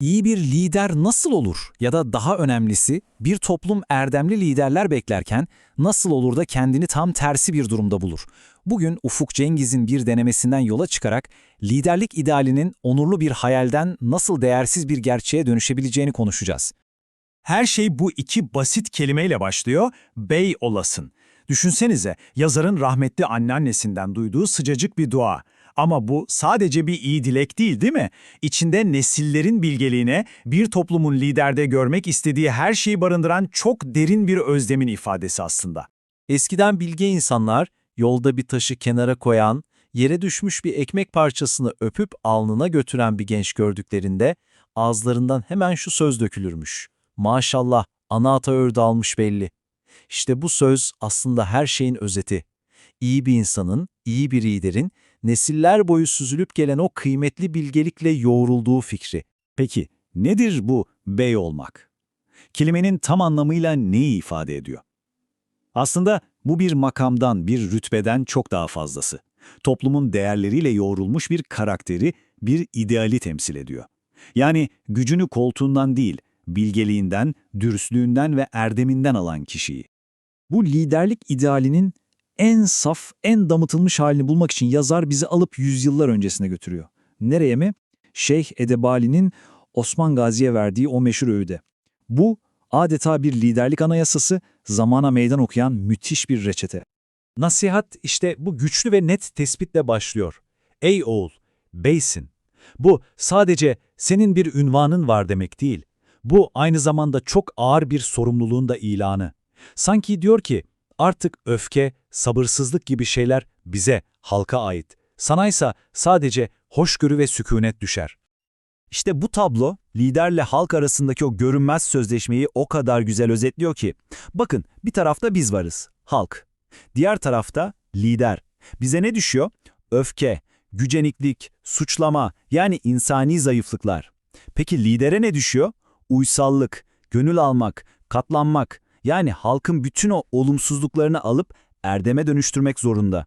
İyi bir lider nasıl olur? Ya da daha önemlisi bir toplum erdemli liderler beklerken nasıl olur da kendini tam tersi bir durumda bulur? Bugün Ufuk Cengiz'in bir denemesinden yola çıkarak liderlik idealinin onurlu bir hayalden nasıl değersiz bir gerçeğe dönüşebileceğini konuşacağız. Her şey bu iki basit kelimeyle başlıyor, bey olasın. Düşünsenize, yazarın rahmetli anneannesinden duyduğu sıcacık bir dua. Ama bu sadece bir iyi dilek değil değil mi? İçinde nesillerin bilgeliğine, bir toplumun liderde görmek istediği her şeyi barındıran çok derin bir özlemin ifadesi aslında. Eskiden bilge insanlar yolda bir taşı kenara koyan, yere düşmüş bir ekmek parçasını öpüp alnına götüren bir genç gördüklerinde ağızlarından hemen şu söz dökülürmüş. Maşallah ana ata ördü almış belli. İşte bu söz aslında her şeyin özeti. İyi bir insanın, iyi bir liderin, nesiller boyu süzülüp gelen o kıymetli bilgelikle yoğrulduğu fikri. Peki, nedir bu bey olmak? Kelimenin tam anlamıyla neyi ifade ediyor? Aslında bu bir makamdan, bir rütbeden çok daha fazlası. Toplumun değerleriyle yoğrulmuş bir karakteri, bir ideali temsil ediyor. Yani gücünü koltuğundan değil, bilgeliğinden, dürüstlüğünden ve erdeminden alan kişiyi. Bu liderlik idealinin en saf, en damıtılmış halini bulmak için yazar bizi alıp yüzyıllar öncesine götürüyor. Nereye mi? Şeyh Edebali'nin Osman Gazi'ye verdiği o meşhur öğüde. Bu adeta bir liderlik anayasası, zamana meydan okuyan müthiş bir reçete. Nasihat işte bu güçlü ve net tespitle başlıyor. Ey oğul, beysin. Bu sadece senin bir ünvanın var demek değil. Bu aynı zamanda çok ağır bir sorumluluğun da ilanı. Sanki diyor ki artık öfke, sabırsızlık gibi şeyler bize, halka ait. Sanaysa sadece hoşgörü ve sükunet düşer. İşte bu tablo liderle halk arasındaki o görünmez sözleşmeyi o kadar güzel özetliyor ki. Bakın bir tarafta biz varız, halk. Diğer tarafta lider. Bize ne düşüyor? Öfke, güceniklik, suçlama yani insani zayıflıklar. Peki lidere ne düşüyor? Uysallık, gönül almak, katlanmak yani halkın bütün o olumsuzluklarını alıp erdeme dönüştürmek zorunda.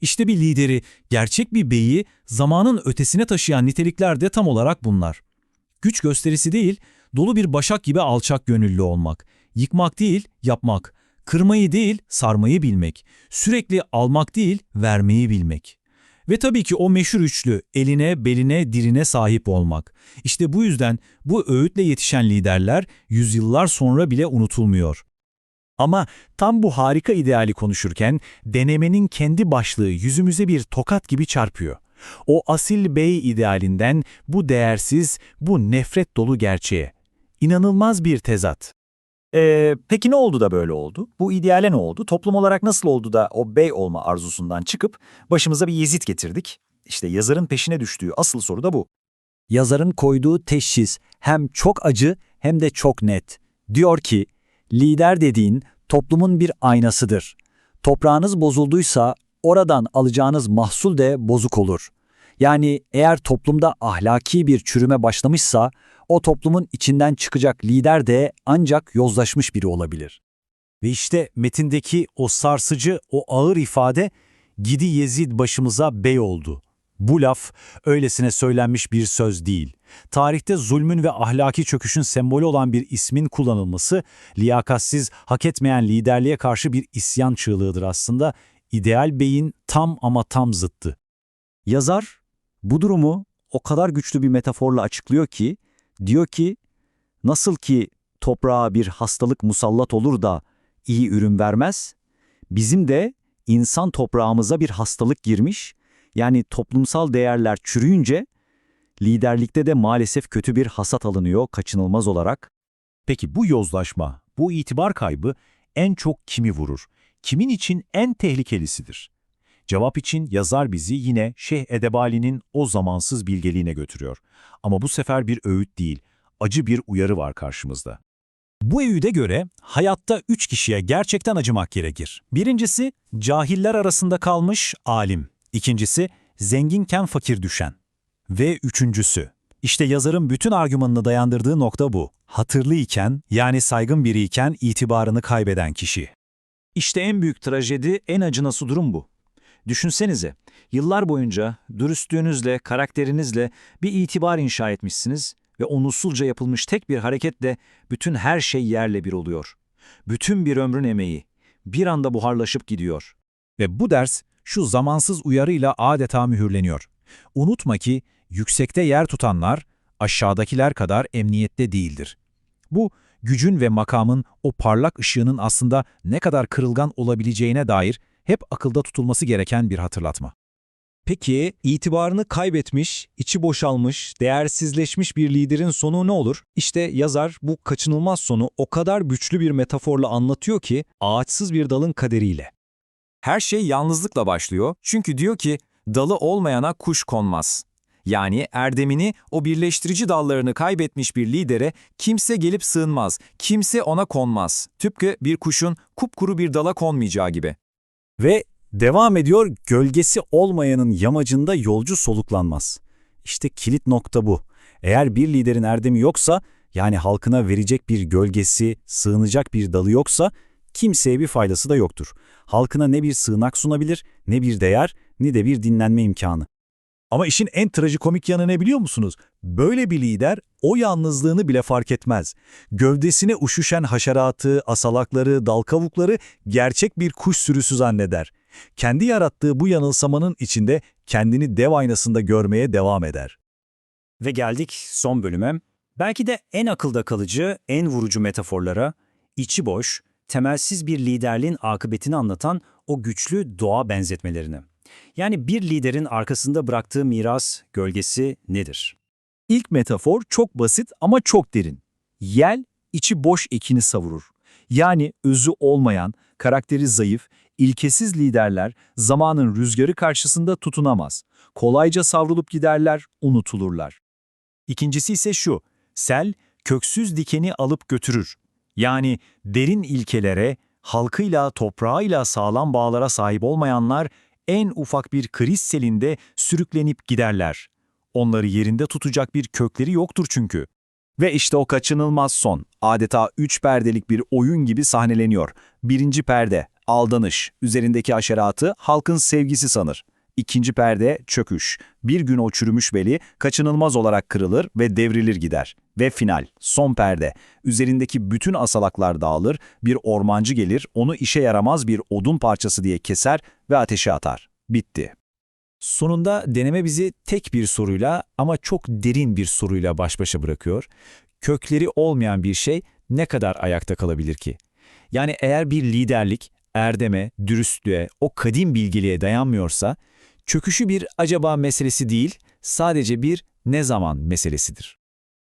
İşte bir lideri, gerçek bir beyi zamanın ötesine taşıyan nitelikler de tam olarak bunlar. Güç gösterisi değil, dolu bir başak gibi alçak gönüllü olmak. Yıkmak değil, yapmak. Kırmayı değil, sarmayı bilmek. Sürekli almak değil, vermeyi bilmek. Ve tabii ki o meşhur üçlü, eline, beline, diline sahip olmak. İşte bu yüzden bu öğütle yetişen liderler yüzyıllar sonra bile unutulmuyor. Ama tam bu harika ideali konuşurken denemenin kendi başlığı yüzümüze bir tokat gibi çarpıyor. O asil bey idealinden bu değersiz, bu nefret dolu gerçeğe. İnanılmaz bir tezat. Ee, peki ne oldu da böyle oldu? Bu ideale ne oldu? Toplum olarak nasıl oldu da o bey olma arzusundan çıkıp başımıza bir Yezid getirdik? İşte yazarın peşine düştüğü asıl soru da bu. Yazarın koyduğu teşhis hem çok acı hem de çok net. Diyor ki, lider dediğin toplumun bir aynasıdır. Toprağınız bozulduysa oradan alacağınız mahsul de bozuk olur. Yani eğer toplumda ahlaki bir çürüme başlamışsa o toplumun içinden çıkacak lider de ancak yozlaşmış biri olabilir. Ve işte metindeki o sarsıcı, o ağır ifade gidi Yezid başımıza bey oldu. Bu laf öylesine söylenmiş bir söz değil. Tarihte zulmün ve ahlaki çöküşün sembolü olan bir ismin kullanılması, liyakatsiz, hak etmeyen liderliğe karşı bir isyan çığlığıdır aslında. İdeal beyin tam ama tam zıttı. Yazar bu durumu o kadar güçlü bir metaforla açıklıyor ki, diyor ki, nasıl ki toprağa bir hastalık musallat olur da iyi ürün vermez, bizim de insan toprağımıza bir hastalık girmiş, yani toplumsal değerler çürüyünce, liderlikte de maalesef kötü bir hasat alınıyor kaçınılmaz olarak. Peki bu yozlaşma, bu itibar kaybı en çok kimi vurur? Kimin için en tehlikelisidir? Cevap için yazar bizi yine Şeyh Edebali'nin o zamansız bilgeliğine götürüyor. Ama bu sefer bir öğüt değil, acı bir uyarı var karşımızda. Bu öğüde göre hayatta üç kişiye gerçekten acımak gerekir. Birincisi, cahiller arasında kalmış alim. İkincisi, zenginken fakir düşen. Ve üçüncüsü, işte yazarın bütün argümanını dayandırdığı nokta bu. Hatırlı iken, yani saygın biriyken itibarını kaybeden kişi. İşte en büyük trajedi, en acınası durum bu. Düşünsenize, yıllar boyunca dürüstlüğünüzle, karakterinizle bir itibar inşa etmişsiniz Ve o usulca yapılmış tek bir hareketle bütün her şey yerle bir oluyor. Bütün bir ömrün emeği bir anda buharlaşıp gidiyor. Ve bu ders şu zamansız uyarıyla adeta mühürleniyor. Unutma ki yüksekte yer tutanlar aşağıdakiler kadar emniyette değildir. Bu gücün ve makamın o parlak ışığının aslında ne kadar kırılgan olabileceğine dair hep akılda tutulması gereken bir hatırlatma. Peki itibarını kaybetmiş, içi boşalmış, değersizleşmiş bir liderin sonu ne olur? İşte yazar bu kaçınılmaz sonu o kadar güçlü bir metaforla anlatıyor ki ağaçsız bir dalın kaderiyle. Her şey yalnızlıkla başlıyor çünkü diyor ki dalı olmayana kuş konmaz. Yani erdemini, o birleştirici dallarını kaybetmiş bir lidere kimse gelip sığınmaz, kimse ona konmaz. Tıpkı bir kuşun kupkuru bir dala konmayacağı gibi. Ve devam ediyor, gölgesi olmayanın yamacında yolcu soluklanmaz. İşte kilit nokta bu. Eğer bir liderin erdemi yoksa, yani halkına verecek bir gölgesi, sığınacak bir dalı yoksa, kimseye bir faydası da yoktur. Halkına ne bir sığınak sunabilir, ne bir değer, ne de bir dinlenme imkanı. Ama işin en trajikomik yanı ne biliyor musunuz? Böyle bir lider o yalnızlığını bile fark etmez. Gövdesine üşüşen haşeratı, asalakları, dal kavukları gerçek bir kuş sürüsü zanneder. Kendi yarattığı bu yanılsamanın içinde kendini dev aynasında görmeye devam eder. Ve geldik son bölüme. Belki de en akılda kalıcı, en vurucu metaforlara, içi boş, temelsiz bir liderliğin akıbetini anlatan o güçlü doğa benzetmelerine. Yani bir liderin arkasında bıraktığı miras, gölgesi nedir? İlk metafor çok basit ama çok derin. Yel, içi boş ekini savurur. Yani özü olmayan, karakteri zayıf, ilkesiz liderler zamanın rüzgarı karşısında tutunamaz. Kolayca savrulup giderler, unutulurlar. İkincisi ise şu, sel köksüz dikeni alıp götürür. Yani derin ilkelere, halkıyla, toprağıyla sağlam bağlara sahip olmayanlar en ufak bir kriz selinde sürüklenip giderler. Onları yerinde tutacak bir kökleri yoktur çünkü. Ve işte o kaçınılmaz son, adeta üç perdelik bir oyun gibi sahneleniyor. Birinci perde, aldanış, üzerindeki aşeratı halkın sevgisi sanır. İkinci perde, çöküş. Bir gün o çürümüş beli kaçınılmaz olarak kırılır ve devrilir gider. Ve final, son perde. Üzerindeki bütün asalaklar dağılır, bir ormancı gelir, onu işe yaramaz bir odun parçası diye keser ve ateşe atar. Bitti. Sonunda deneme bizi tek bir soruyla ama çok derin bir soruyla baş başa bırakıyor. Kökleri olmayan bir şey ne kadar ayakta kalabilir ki? Yani eğer bir liderlik, erdeme, dürüstlüğe, o kadim bilgeliğe dayanmıyorsa, çöküşü bir acaba meselesi değil, sadece bir ne zaman meselesidir.